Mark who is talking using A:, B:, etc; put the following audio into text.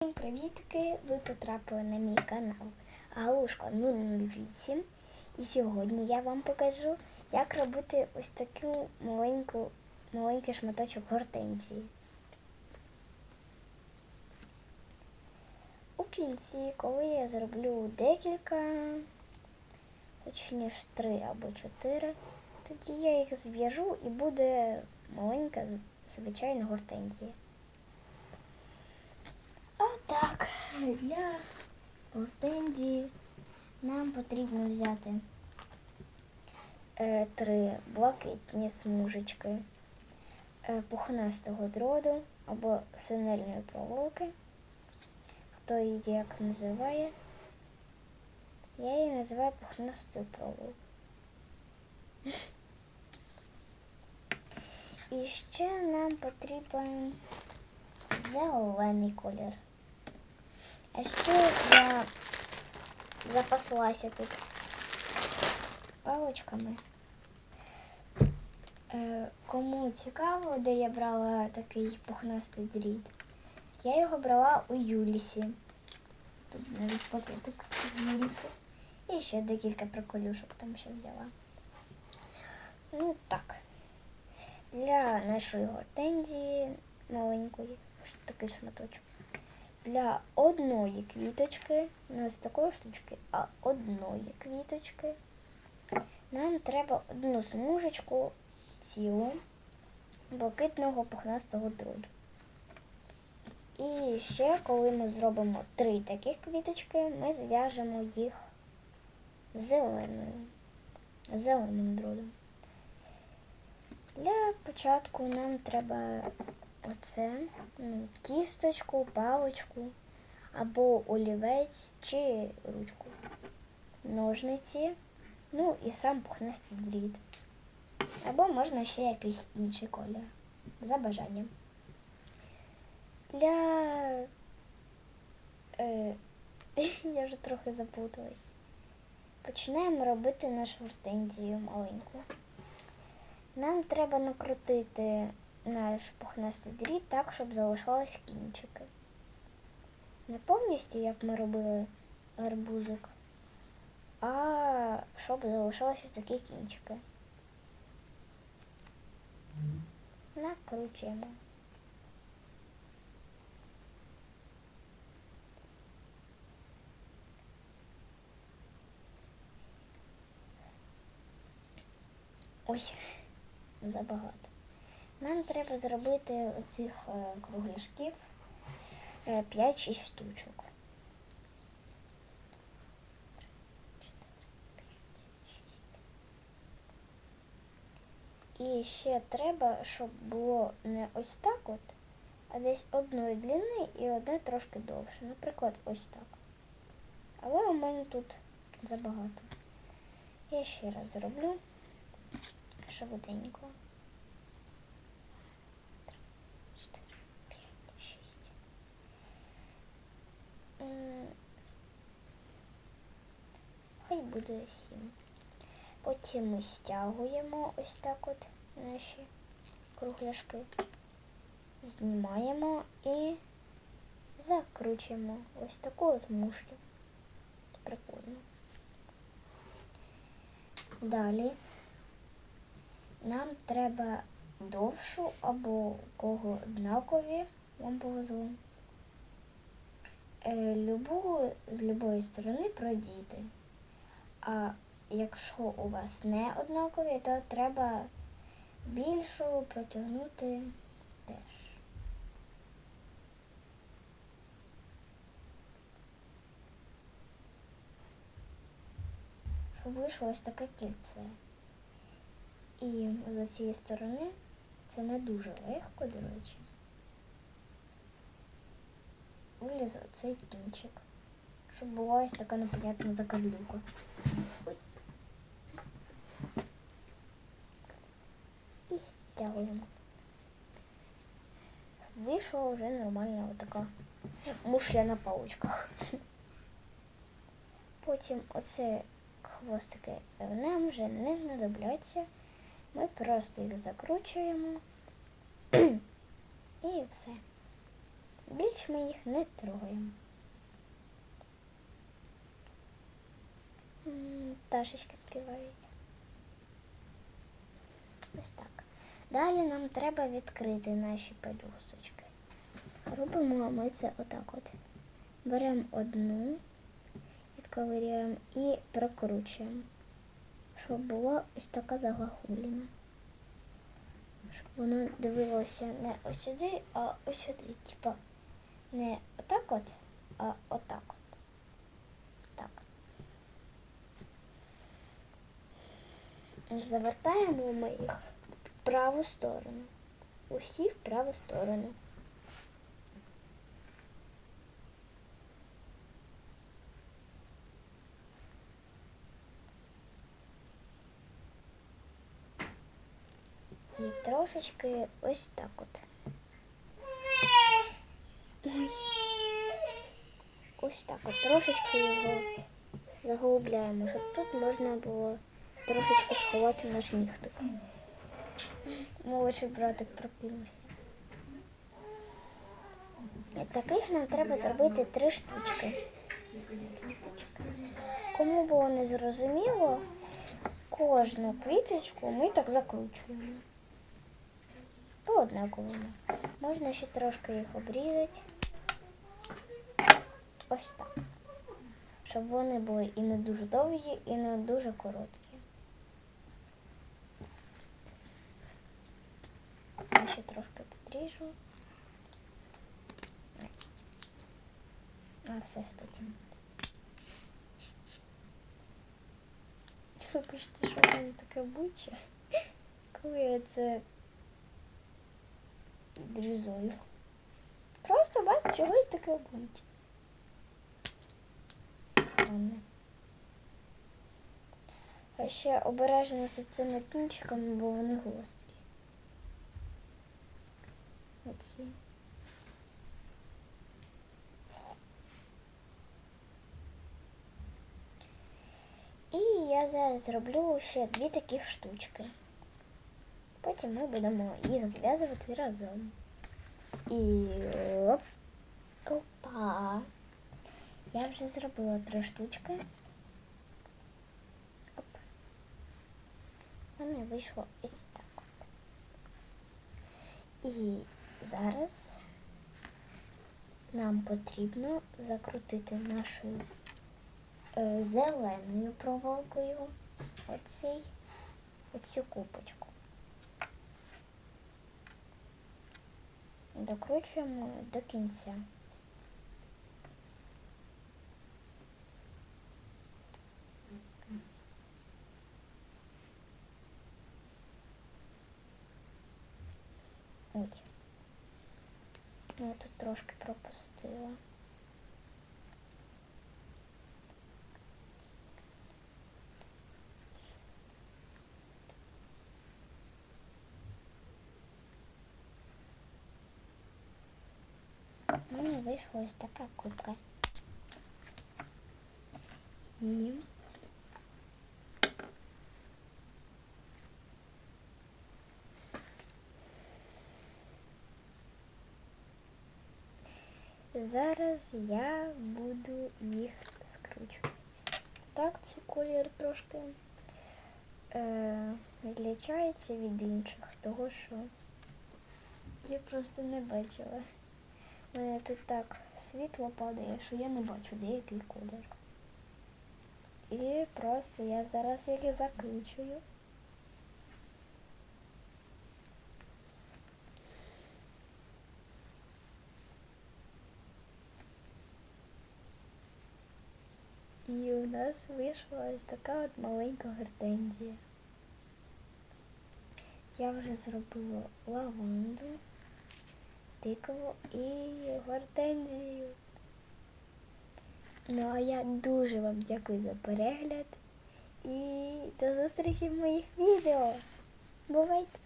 A: Всім привітки! Ви потрапили на мій канал Галушка 008 і сьогодні я вам покажу, як робити ось таку маленьку, маленький шматочок гортензії. У кінці, коли я зроблю декілька, ніж три або чотири, тоді я їх зв'яжу і буде маленька звичайна гортензія. А так, для гортензії нам потрібно взяти е, три блакитні смужечки е, пухнастого дроду або синельної проволоки. Хто її як називає? Я її називаю пухнастою проволокою. І ще нам потрібен зелений колір. А ще я запаслася тут паличками. Е, кому цікаво, де я брала такий пухнастий дріт, я його брала у Юлісі. Тут навіть пакетик з Юлісу. І ще декілька приколюшок там ще взяла. Ну так. Для нашої гортензії маленької, такий шматочок. Для одної квіточки, не ось такої штучки, а одної квіточки, нам треба одну смужечку цілу блакитного пухнастого дроду. І ще, коли ми зробимо три таких квіточки, ми зв'яжемо їх зеленою, зеленим дродом. Для початку нам треба оце, ну, кісточку, паличку або олівець чи ручку, ножниці, ну і сам пухнастий дріт. Або можна ще якийсь інший колір за бажанням. Для е, я вже трохи запуталась. Починаємо робити нашу гортензію маленьку. Нам треба накрутити наш пухнастий дріт так, щоб залишались кінчики. Не повністю, як ми робили гарбузик, а щоб залишалися такі кінчики. Накручуємо. Ой, забагато. Нам треба зробити оцих е, кругляшків е, 5-6 штучок. І ще треба, щоб було не ось так от, а десь одної длини і одне трошки довше. Наприклад, ось так. Але у мене тут забагато. Я ще раз зроблю швиденько. Хай буде сім. Потім ми стягуємо ось так от наші кругляшки. Знімаємо і закручуємо ось таку от мушлю. Прикольно. Далі нам треба довшу або кого однакові, вам повезло. Е, любу з любої сторони продіти. А якщо у вас не однакові, то треба більшу протягнути теж. Щоб вийшло ось таке кільце. І з цієї сторони це не дуже легко, до речі. Виліз оцей кінчик. Щоб була ось така непонятна закарлюка. Ой. І стягуємо. Вийшла вже нормальна отака мушля на паличках. Потім оце хвостики нам вже не знадобляться. Ми просто їх закручуємо і все. Більш ми їх не трогаємо. Пташечки співають. Ось так. Далі нам треба відкрити наші пелюсточки. Робимо ми це отак от. Беремо одну, відковирюємо і прокручуємо, щоб була ось така загогуліна. Щоб воно дивилося не ось сюди, а ось сюди. Типа не отак от, а отак от. Так. Завертаємо ми їх в праву сторону. Усі в праву сторону. І трошечки ось так от. Ось так от. Трошечки його заглубляємо, щоб тут можна було трошечки сховати наш нігтик. Молодший братик прокинувся. Таких нам треба зробити три штучки. Кому було не зрозуміло, кожну квіточку ми так закручуємо. По однаковому. Можна ще трошки їх обрізати. Ось так. Щоб вони були і не дуже довгі, і не дуже короткі. Я ще трошки підріжу. А все спотім. Вибачте, що в мене таке обличчя, коли я це дрізую. Просто бачу чогось таке обличчя. Странне. А ще обережно з цими кінчиками, бо вони гострі. Оці. І я зараз зроблю ще дві таких штучки. Потім ми будемо їх зв'язувати разом. І. Опа. Я вже зробила три штучки. Оп. Мене вийшло ось так. І зараз нам потрібно закрутити нашою е, зеленою проволокою оцей, оцю купочку. Докручуємо до кінця. Ой. Я тут трошки пропустила. У мене вийшла ось така кубка. І зараз я буду їх скручувати. Так, цей колір трошки е, відлічається від інших, того що я просто не бачила. У мене тут так світло падає, що я не бачу деякий колір. І просто я зараз їх закручую. І у нас вийшла ось така от маленька гортензія. Я вже зробила лаванду тикву і гортензію. Ну а я дуже вам дякую за перегляд і до зустрічі в моїх відео. Бувайте!